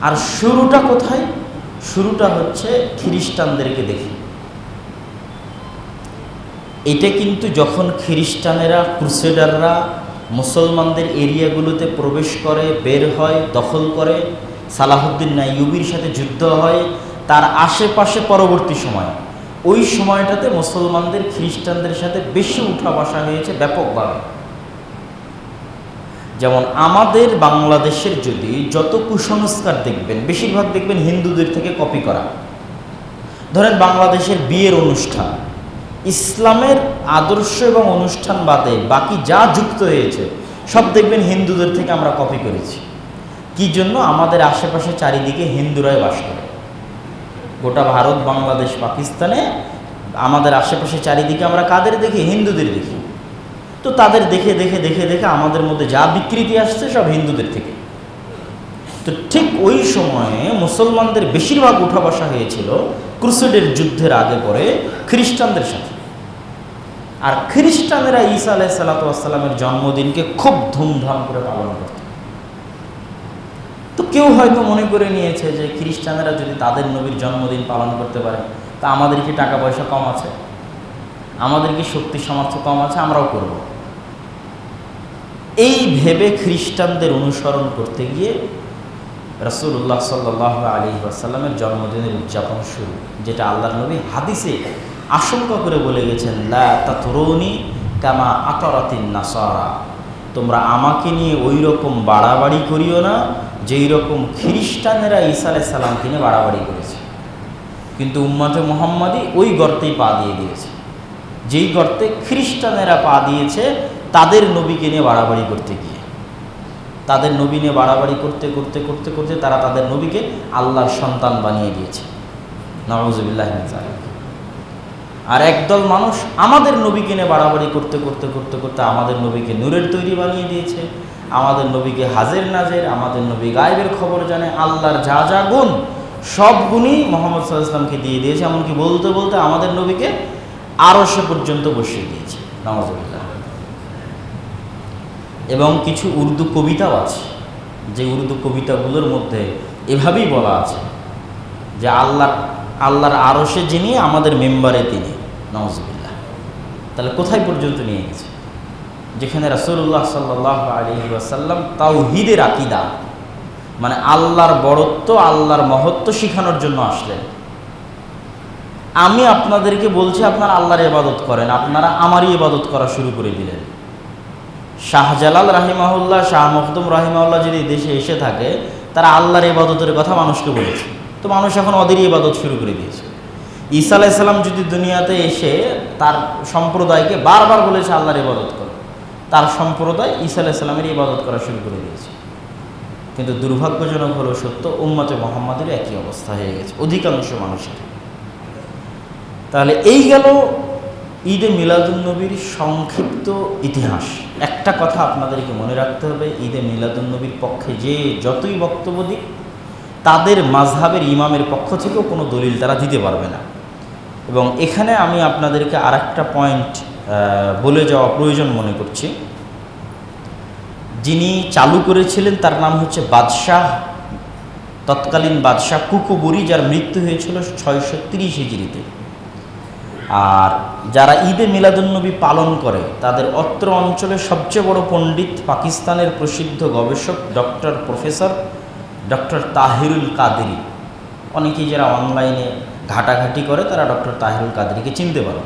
আর শুরুটা কোথায়? শুরুটা হচ্ছে খ্রিস্টানদেরকে দেখি। এটা কিন্তু যখন খ্রিস্টানেরা, ক্রুসেডাররা মুসলমানদের এরিয়াগুলোতে প্রবেশ করে, বের হয়, দখল করে সালাহুদ্দিন নাইয়ুবির সাথে যুদ্ধ হয়, তার আশেপাশে পরবর্তী সময়। ওই সময়টাতে মুসলমানদের, খ্রিস্টানদের সাথে বেশি উঠা বসা হয়েছে ব্যাপকভাবে। যেমন আমাদের বাংলাদেশের যদি যত কুসংস্কার দেখবেন, বেশিরভাগ দেখবেন হিন্দুদের থেকে কপি করা। ধরেন বাংলাদেশের বিয়ের অনুষ্ঠান, ইসলামের আদর্শ এবং অনুষ্ঠান বাদে বাকি যা যুক্ত হয়েছে, সব দেখবেন হিন্দুদের থেকে আমরা কপি করেছি। কি জন্য? আমাদের আশেপাশে চারিদিকে হিন্দুরাই বাস করে। গোটা ভারত, বাংলাদেশ, পাকিস্তানে আমাদের আশেপাশে চারিদিকে আমরা কাদের দেখি? হিন্দুদের দেখি। তো তাদের দেখে দেখে দেখে দেখে আমাদের মধ্যে যা বিকৃতি আসছে সব হিন্দুদের থেকে। তো ঠিক ওই সময়ে মুসলমানদের বেশিরভাগ উঠা বসা হয়েছিল ক্রুসেডের যুদ্ধের আগে পরে খ্রিস্টানদের সাথে। আর খ্রিস্টানেরা ঈসা আলাহ সাল্লাতামের জন্মদিনকে খুব ধুমধাম করে পালন করত। তো কেউ হয়তো মনে করে নিয়েছে যে খ্রিস্টানেরা যদি তাদের নবীর জন্মদিন পালন করতে পারে, তা আমাদের কি টাকা পয়সা কম আছে? আমাদের কি শক্তি সামর্থ্য কম আছে? আমরাও করব। এই ভেবে খ্রিস্টানদের অনুসরণ করতে গিয়ে রসুল্লাহ সাল্লাহ আলী আসাল্লামের জন্মদিনের উদযাপন শুরু, যেটা আল্লাহ নবী হাদিসে আশঙ্কা করে বলে গেছেন, লা তরুণী কামা আতরাতিন নাসারা। তোমরা আমাকে নিয়ে ওই রকম বাড়াবাড়ি করিও না, যেই রকম খ্রিস্টানেরা ঈসা আলাই সাল্লামকে নিয়ে বাড়াবাড়ি করেছে। কিন্তু উম্মাতে মোহাম্মদই ওই গর্তেই পা দিয়ে দিয়েছে। যেই গর্তে খ্রিস্টানেরা পা দিয়েছে তাদের নবীকে নিয়ে বাড়াবাড়ি করতে গিয়ে। তাদের নবী নিয়ে বাড়াবাড়ি করতে করতে করতে করতে তারা তাদের নবীকে আল্লাহর সন্তান বানিয়ে দিয়েছে। নওয়াজবিল্লাহ আর একদল মানুষ আমাদের নবীকে নিয়ে বাড়াবাড়ি করতে করতে করতে করতে আমাদের নবীকে নূরের তৈরি বানিয়ে দিয়েছে। আমাদের নবীকে হাজের নাজের, আমাদের নবী গায়েবের খবর জানে, আল্লাহর যা যা গুণ সব গুণই মোহাম্মদ সাল্লাহামকে দিয়ে দিয়েছে। এমনকি বলতে বলতে আমাদের নবীকে আরও সে পর্যন্ত বসিয়ে দিয়েছে। নওয়াজবিল্লাহ এবং কিছু উর্দু কবিতাও আছে, যে উর্দু কবিতাগুলোর মধ্যে এভাবেই বলা আছে যে আল্লাহ, আল্লাহর আরসে যিনি, আমাদের মেম্বারে তিনি। নওয়াজবিল্লাহ তাহলে কোথায় পর্যন্ত নিয়ে গেছে? যেখানে রাসুল্লাহ সাল্লাহ আলী ওয়াসাল্লাম তাও হিদের আকিদা মানে আল্লাহর বড়ত্ব, আল্লাহর মহত্ব শিখানোর জন্য আসলেন। আমি আপনাদেরকে বলছি, আপনারা আল্লাহর ইবাদত করেন, আপনারা আমারই ইবাদত করা শুরু করে দিলেন। শাহজালাল রাহিমাহুল্লাহ, শাহ মখদুম রাহিমাহুল্লাহ যদি দেশে এসে থাকে, তারা আল্লাহর ইবাদতের কথা মানুষকে বলেছে। তো মানুষ এখন ওদেরই ইবাদত শুরু করে দিয়েছে। ঈসা আলাইসাল্লাম যদি দুনিয়াতে এসে তার সম্প্রদায়কে বারবার বলেছে আল্লাহর ইবাদত করো, তার সম্প্রদায় ঈসা আলাইসাল্লামের ইবাদত করা শুরু করে দিয়েছে। কিন্তু দুর্ভাগ্যজনক হলো সত্য, উম্মতে মোহাম্মদের একই অবস্থা হয়ে গেছে, অধিকাংশ মানুষের। তাহলে এই গেল ঈদে মিলাদুলনবীর সংক্ষিপ্ত ইতিহাস। একটা কথা আপনাদেরকে মনে রাখতে হবে, ঈদে মিলাদুলনবীর পক্ষে যে যতই বক্তব্য দিক, তাদের মাঝহাবের ইমামের পক্ষ থেকেও কোনো দলিল তারা দিতে পারবে না। এবং এখানে আমি আপনাদেরকে আর একটা পয়েন্ট বলে যাওয়া প্রয়োজন মনে করছি। যিনি চালু করেছিলেন, তার নাম হচ্ছে বাদশাহ, তৎকালীন বাদশাহ কুকুবুরি, যার মৃত্যু হয়েছিল ছয়শো তিরিশ হিজড়িতে। আর যারা ঈদে মিলাদুন্নবী পালন করে, তাদের অত্র অঞ্চলের সবচেয়ে বড় পণ্ডিত পাকিস্তানের প্রসিদ্ধ গবেষক doctor professor doctor Tahirul Qadri. অনেকেই যারা অনলাইনে ঘাটাঘাটি করে, তারা ডক্টর তাহিরুল কাদেরিকে চিনতে পারে।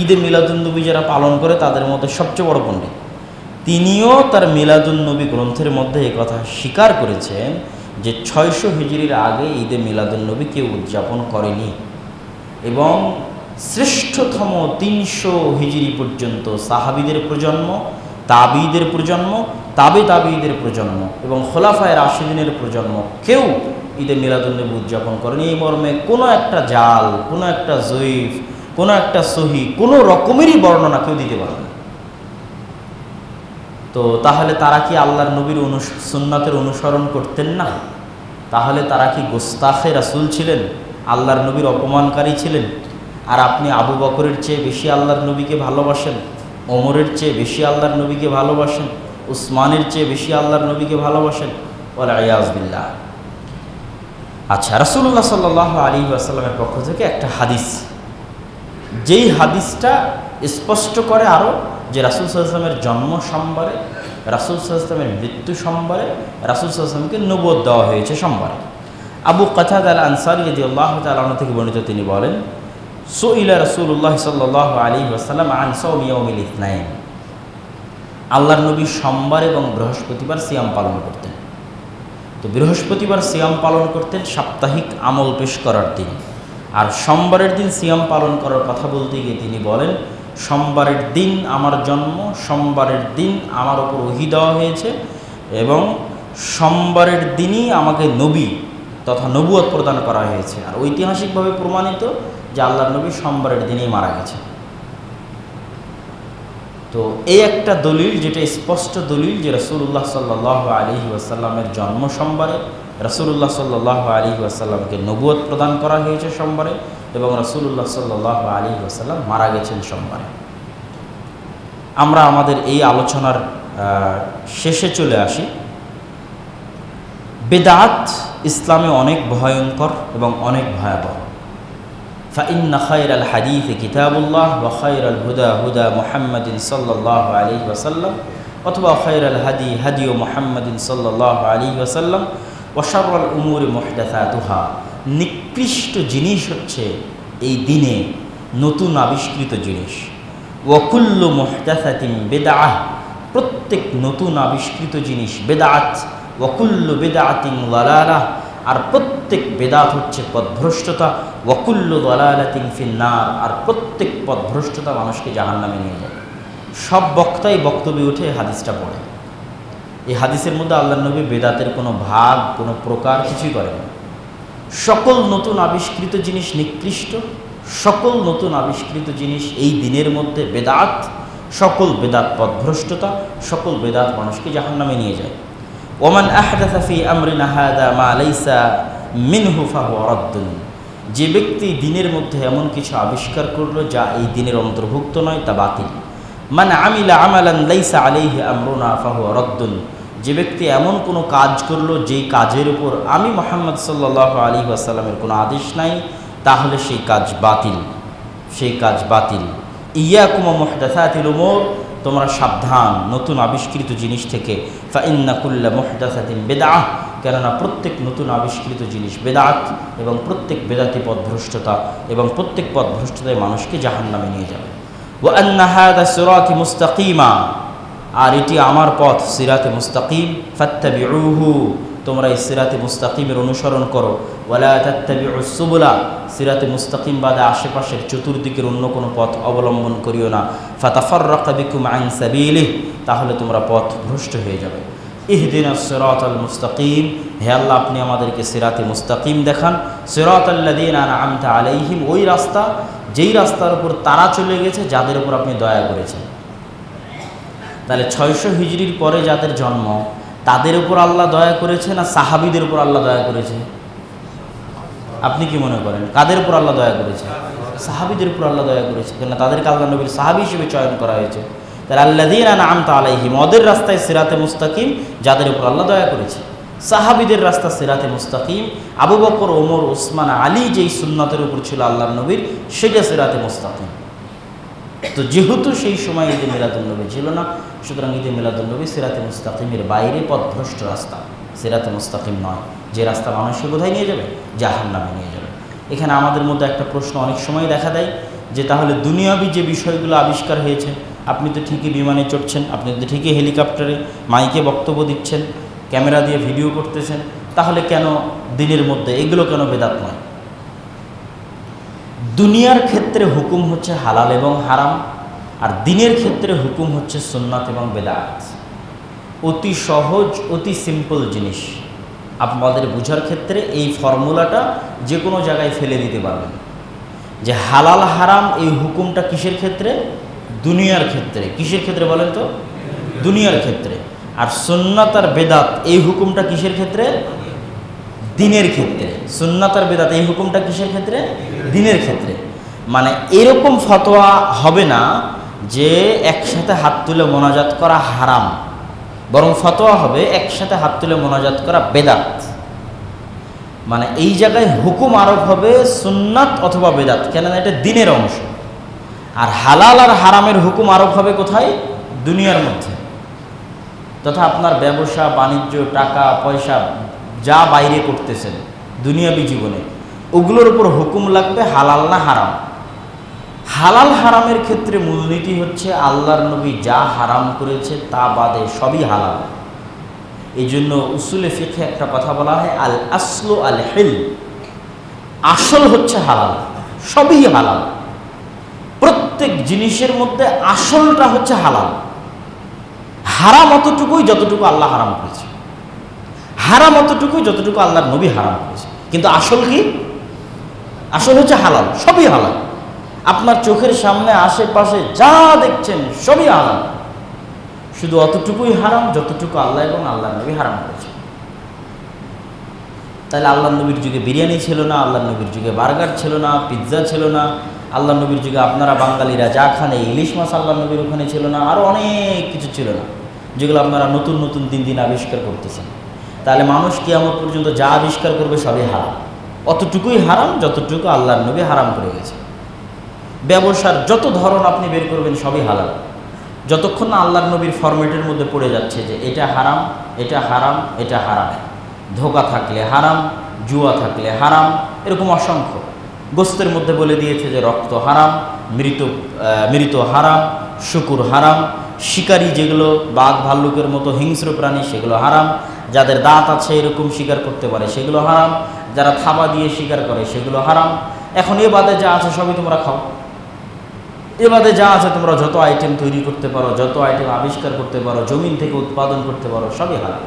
ঈদে মিলাদুন্নবী যারা পালন করে, তাদের মধ্যে সবচেয়ে বড় পণ্ডিত। তিনিও তার মিলাদুন্নবী গ্রন্থের মধ্যে কথা স্বীকার করেছেন যে ছয়শো হিজড়ির আগে ঈদে মিলাদুন্নবী কেউ উদযাপন করেনি। এবং শ্রেষ্ঠতম তিনশো হিজড়ি পর্যন্ত সাহাবিদের প্রজন্ম, তাবিদের প্রজন্ম, তাবে তাবিদের প্রজন্ম এবং খোলাফায় রাশিদিনের প্রজন্ম। কেউ ঈদে মিলাদুল্নবী উদযাপন করেন। এই মর্মে কোনো একটা জাল, কোনো একটা জয়ীফ, কোনো একটা সহি, কোনো রকমেরই বর্ণনা কেউ দিতে পারে না। তো তাহলে তারা কি আল্লাহর নবীর অনুস, সুন্নাতের অনুসরণ করতেন না? তাহলে তারা কি গোস্তাখে রাসুল ছিলেন? আল্লাহর নবীর অপমানকারী ছিলেন? আর আপনি আবু বকরের চেয়ে বেশি আল্লাহর নবীকে ভালোবাসেন, ওমরের চেয়ে বেশি আল্লাহর নবীকে ভালোবাসেন, উসমানের চেয়ে বেশি আল্লাহর নবীকে ভালোবাসেন ওর আয়াজবিল্লাহ আচ্ছা রাসুল্লাহ সাল্লাহ আলী আসাল্লামের পক্ষ থেকে একটা হাদিস। যেই হাদিসটা স্পষ্ট করে আরও যে রাসুল সাল্লামের জন্ম সম্বারে, রাসুল সাল্লামের মৃত্যু সম্বারে, রাসুল সাল্লামকে নবদ দেওয়া হয়েছে সোমবারে। আবু কাথাদ আল আনসার ইদি আল্লাহ তালন থেকে বর্ণিত তিনি বলেন সোইলা রসুল্লাহ সাল্লাহ আলী আসাল্লাম আনসাউমিয়াউমিল ইতনাইন আল্লাহর নবী সোমবার এবং বৃহস্পতিবার সিয়াম পালন করতেন। তো বৃহস্পতিবার সিয়াম পালন করতেন সাপ্তাহিক আমল পেশ করার দিন। আর সোমবারের দিন সিয়াম পালন করার কথা বলতে গিয়ে তিনি বলেন, সোমবারের দিন আমার জন্ম, সোমবারের দিন আমার ওপর ওহি দেওয়া হয়েছে এবং সোমবারের দিনই আমাকে নবী তথা নবুয়ত প্রদান করা হয়েছে। আর ঐতিহাসিকভাবে প্রমাণিত যে আল্লাহর নবী সোমবারের দিনেই মারা গেছে। তো এই একটা দলিল যেটা স্পষ্ট দলিল যে রসুল্লাহ সাল্লাহ আলী ওয়াসাল্লামের জন্ম সোমবারে রসুল্লাহ সাল্লাহ আলী ওয়াসাল্লামকে নবুয়ত প্রদান করা হয়েছে সোমবারে এবং রসুল্লাহ সাল্লাহ আলী ওয়াসাল্লাম মারা গেছেন সোমবারে। আমরা আমাদের এই আলোচনার শেষে চলে আসি। বেদাত ইসলামে অনেক ভয়ঙ্কর এবং অনেক ভয়াবহ। فإن خير الحديث كتاب الله وخير الهدى هدى محمد صلى الله عليه وسلم অথবা خير الهدي هدي محمد صلى الله عليه وسلم وشر الأمور محدثاتها নিকৃষ্ট জিনিস হচ্ছে এই দিনে নতুন আবিষ্কৃত জিনিস ওয়াকুল্ল মুহদাসাতিম বেদাহ প্রত্যেক নতুন আবিষ্কৃত জিনিস বেদাত ওয়াকুল্ল বেদাতিং লালালাহ আর প্রত্যেক বেদাত হচ্ছে পথভ্রষ্টতা, ওয়াকুল্ল দলালাতিন ফিন্নার, আর প্রত্যেক পথভ্রষ্টতা মানুষকে জাহান নামে নিয়ে যায়। সব বক্তাই বক্তব্যে উঠে হাদিসটা পড়ে। এই হাদিসের মধ্যে আল্লাহ নবী বেদাতের কোনো ভাগ, কোনো প্রকার কিছুই করে না। সকল নতুন আবিষ্কৃত জিনিস নিকৃষ্ট, সকল নতুন আবিষ্কৃত জিনিস এই দিনের মধ্যে বেদাত, সকল বেদাত পথভ্রষ্টতা, সকল বেদাত মানুষকে জাহান নামে নিয়ে যায়। ওমান আহদাথা ফি আমরিনা হাদা মা লাইসা মিনহু রাদ্দুন। যে ব্যক্তি দিনের মধ্যে এমন কিছু আবিষ্কার করল যা এই দিনের অন্তর্ভুক্ত নয়, তা বাতিল। মান আমিলা আমালান লাইসা আলাইহি আমরুনা ফাহুয়া রাদ্দুন। যে ব্যক্তি এমন কোনো কাজ করল যেই কাজের উপর আমি মোহাম্মদ সাল্লাহ আলী আসাল্লামের কোনো আদেশ নাই, তাহলে সেই কাজ বাতিল। সেই কাজ বাতিল। ইয়া কুমা মোহদাসাতিল উমর। তোমরা সাবধান, নতুন আবিষ্কৃত জিনিস থেকে। ফাইন্নাকুল্লা মোহদাসাতিন বেদাহ কেননা প্রত্যেক নতুন আবিষ্কৃত জিনিস বেদাত এবং প্রত্যেক বেদাতি পথভ্রষ্টতা এবং প্রত্যেক পথভ্রষ্টতায় মানুষকে জাহান নামে নিয়ে যাবে। ও আন্নাহাদা সিরাতি মুস্তাকিমা, আর এটি আমার পথ, সিরাতে মুস্তাকিম, ফাত্তাবিউহু। তোমরা এই সিরাতে মুস্তাকিমের অনুসরণ করো। ওয়ালা সুবুলা, সিরাতে মুস্তাকিম বাদে আশেপাশের চতুর্দিকের অন্য কোনো পথ অবলম্বন করিও না। ফাতাফাররাকা বিকুম আন সাবিলিহ, তাহলে তোমরা পথ ভ্রষ্ট হয়ে যাবে। ইহদিন সিরাত আল মুস্তাকিম, হে আল্লাহ, আপনি আমাদেরকে সিরাতে মুস্তাকিম দেখান। সিরাত আল্লাদিন আনা আমতা আলাইহিম, ওই রাস্তা, যেই রাস্তার উপর তারা চলে গেছে, যাদের উপর আপনি দয়া করেছেন। তাহলে ছয়শো হিজড়ির পরে যাদের জন্ম তাদের উপর আল্লাহ দয়া করেছে না সাহাবিদের উপর আল্লাহ দয়া করেছে? আপনি কি মনে করেন? কাদের উপর আল্লাহ দয়া করেছে? সাহাবিদের উপর আল্লাহ দয়া করেছে। কেন তাদেরকে আল্লাহ নবীর সাহাবি হিসেবে চয়ন করা হয়েছে। তাহলে আল্লাদিন আমতা আলাইহিম, ওদের রাস্তায় সিরাতে মুস্তাকিম, যাদের উপর আল্লাহ দয়া করেছে। সাহাবিদের রাস্তা সিরাতে মুস্তাকিম, আবু বকর, ওমর, ওসমান, আলী যেই সুন্নতের উপর ছিল আল্লাহ নবীর, সেটা সিরাতে মুস্তাকিম। তো যেহেতু সেই সময় ঈদে মিলাদুলনবী ছিল না, সুতরাং ঈদে মিলাদুলনবী সিরাতে মুস্তাকিমের বাইরে পথভ্রষ্ট রাস্তা। সিরাতে মুস্তাকিম নয়, যে রাস্তা মানুষকে কোথায় নিয়ে যাবে জাহান নামে নিয়ে যাবে। এখানে আমাদের মধ্যে একটা প্রশ্ন অনেক সময় দেখা দেয়, যে তাহলে দুনিয়াবি যে বিষয়গুলো আবিষ্কার হয়েছে, আপনি তো ঠিকই বিমানে চড়ছেন, আপনি তো ঠিকই হেলিকপ্টারে মাইকে বক্তব্য দিচ্ছেন, ক্যামেরা দিয়ে ভিডিও করতেছেন, তাহলে কেন দিনের মধ্যে এগুলো কেন বেদাত নয়? দুনিয়ার ক্ষেত্রে হুকুম হচ্ছে হালাল এবং হারাম, আর দিনের ক্ষেত্রে হুকুম হচ্ছে সুন্নাত এবং বেদাত। অতি সহজ, অতি সিম্পল জিনিস। আপনাদের বোঝার ক্ষেত্রে এই ফর্মুলাটা যে কোনো জায়গায় ফেলে দিতে পারবেন। যে হালাল, হারাম এই হুকুমটা কিসের ক্ষেত্রে? দুনিয়ার ক্ষেত্রে। কিসের ক্ষেত্রে বলেন তো? দুনিয়ার ক্ষেত্রে। আর সুন্নাত আর বেদাত এই হুকুমটা কিসের ক্ষেত্রে? দিনের ক্ষেত্রে। সুন্নাত আর বেদাত, এই হুকুমটা কিসের ক্ষেত্রে? দিনের ক্ষেত্রে। মানে এরকম ফতোয়া হবে না যে একসাথে হাত তুলে মোনাজাত করা হারাম। বরং ফতোয়া হবে একসাথে হাত তুলে মোনাজাত করা বেদাত। মানে এই জায়গায় হুকুম আরোপ হবে সুন্নাত অথবা বেদাত, কেননা এটা দিনের অংশ। আর হালাল আর হারামের হুকুম আরোপ হবে কোথায়? দুনিয়ার মধ্যে। তথা আপনার ব্যবসা, বাণিজ্য, টাকা, পয়সা যা বাইরে করতেছেন, দুনিয়াবি জীবনে, ওগুলোর উপর হুকুম লাগবে হালাল না হারাম। হালাল হারামের ক্ষেত্রে মূলনীতি হচ্ছে আল্লাহর নবী যা হারাম করেছে তা বাদে সবই হালাল। এই জন্য উসুলে ফিখে একটা কথা বলা হয়, আল আসলো আল হেল। আসল হচ্ছে হালাল, সবই হালাল। প্রত্যেক জিনিসের মধ্যে আসলটা হচ্ছে হালাল। হারাম অতটুকুই যতটুকু আল্লাহ হারাম করেছে। হারাম অতটুকুই যতটুকু আল্লাহর নবী হারাম করেছে। কিন্তু আসল কি? আসল হচ্ছে হালাল, সবই হালাল। আপনার চোখের সামনে, আশেপাশে যা দেখছেন, সবই হালাল। শুধু অতটুকুই হারাম, যতটুকু আল্লাহ এবং আল্লাহ নবী হারাম করেছে। তাহলে আল্লাহ নবীর যুগে বিরিয়ানি ছিল না আল্লাহ নবীর যুগে বার্গার ছিল না, পিৎজা ছিল না আল্লাহ নবীর যুগে আপনারা বাঙালিরা যা খান ইলিশ মাছ আল্লাহ নবীর ওখানে ছিল না আরও অনেক কিছু ছিল না, যেগুলো আপনারা নতুন নতুন দিন দিন আবিষ্কার করতেছেন। তাহলে মানুষ কি কিয়ামত পর্যন্ত যা আবিষ্কার করবে সবই হারাম। অতটুকুই হারাম, যতটুকু আল্লাহর নবী হারাম করে গেছে। ব্যবসার যত ধরন আপনি বের করবেন সবই হালাল। যতক্ষণ না আল্লাহর নবীর ফরম্যাটের মধ্যে পড়ে যাচ্ছে যে এটা হারাম এটা হারাম এটা হারাম। ধোকা থাকলে হারাম, জুয়া থাকলে হারাম, এরকম অসংখ্য। গোস্তের মধ্যে বলে দিয়েছে যে রক্ত হারাম, মৃত মৃত হারাম, শুকুর হারাম, শিকারী যেগুলো বাঘ ভাল্লুকের মতো হিংস্র প্রাণী সেগুলো হারাম যাদের দাঁত আছে এরকম শিকার করতে পারে, সেগুলো হারাম। যারা থাবা দিয়ে শিকার করে, সেগুলো হারাম। এখন এ বাদে যা আছে সবই তোমরা খাও। এ বাদে যা আছে তোমরা যত আইটেম তৈরি করতে পারো, যত আইটেম আবিষ্কার করতে পারো, জমিন থেকে উৎপাদন করতে পারো, সবই হারাম।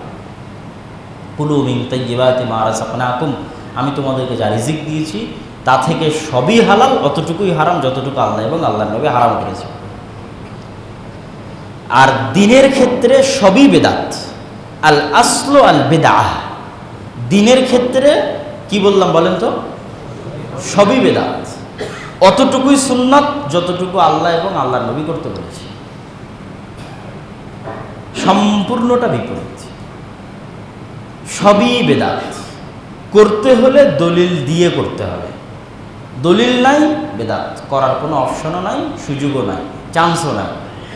কুলু মিন তাইয়্যিবাতি মা রাযাকনাকুম। আমি তোমাদেরকে যা রিজিক দিয়েছি, তা থেকে সবই হালাল, অতটুকুই হারাম, যতটুকু আল্লাহ এবং আল্লাহ নবী হারাম করেছে। আর দিনের ক্ষেত্রে সবই বেদাত। আল আসলো আল বেদাহ দিনের ক্ষেত্রে কি বললাম বলেন তো? সবই বেদাত। অতটুকুই সুন্নাত যতটুকু আল্লাহ এবং আল্লাহর নবী করতে বলেছে। সম্পূর্ণটা বিপরীত। সবই বেদাত। করতে হলে দলিল দিয়ে করতে হবে। দলিল নাই, বেদাত। করার কোনো অপশনও নাই, সুযোগও নাই, চান্সও নাই।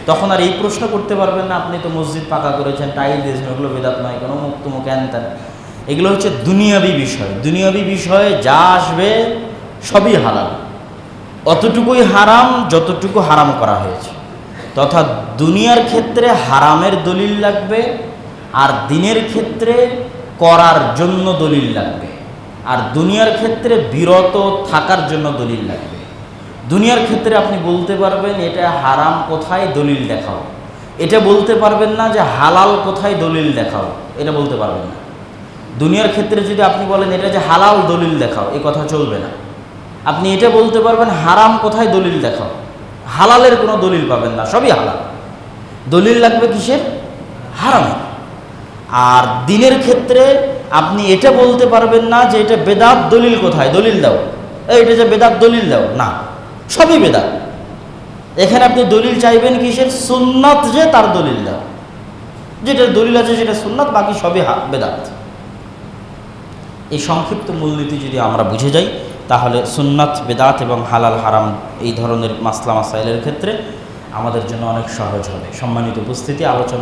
তখন আর এই প্রশ্ন করতে পারবেন না, আপনি তো মসজিদ পাকা করেছেন, টাইল দিয়েছেন ওগুলো বেদাত নয়, কোনো মুখ তুমুক হ্যান ত্যান এগুলো হচ্ছে দুনিয়াবি বিষয়। দুনিয়াবি বিষয়ে যা আসবে সবই হালাল। অতটুকুই হারাম, যতটুকু হারাম করা হয়েছে। তথা দুনিয়ার ক্ষেত্রে হারামের দলিল লাগবে, আর দিনের ক্ষেত্রে করার জন্য দলিল লাগবে। আর দুনিয়ার ক্ষেত্রে বিরত থাকার জন্য দলিল লাগবে। দুনিয়ার ক্ষেত্রে আপনি বলতে পারবেন এটা হারাম কোথায় দলিল দেখাও। এটা বলতে পারবেন না যে হালাল কোথায় দলিল দেখাও, এটা বলতে পারবেন না। দুনিয়ার ক্ষেত্রে যদি আপনি বলেন এটা যে হালাল দলিল দেখাও, এই কথা চলবে না। আপনি এটা বলতে পারবেন হারাম কোথায় দলিল দেখাও। হালালের কোনো দলিল পাবেন না, সবই হালাল। দলিল লাগবে কিসের? হারামের আর দিনের ক্ষেত্রে আপনি এটা বলতে পারবেন না যে এটা বেদাত দলিল কোথায়, দলিল দাও। এটা যে বেদাত দলিল দাও, না। সবই বেদাত। এখানে আপনি দলিল চাইবেন কিসের? সুন্নাত যে তার দলিল দাও। যেটা দলিল আছে সেটা সুন্নাত, বাকি সবই বেদাত। এই সংক্ষিপ্ত মূলনীতি যদি আমরা বুঝে যাই, তাহলে সুন্নাত, বেদাত এবং হালাল, হারাম এই ধরনের মাসলা মাসাইলের ক্ষেত্রে আমাদের জন্য অনেক সহজ হবে। সম্মানিত উপস্থিতি আলোচনার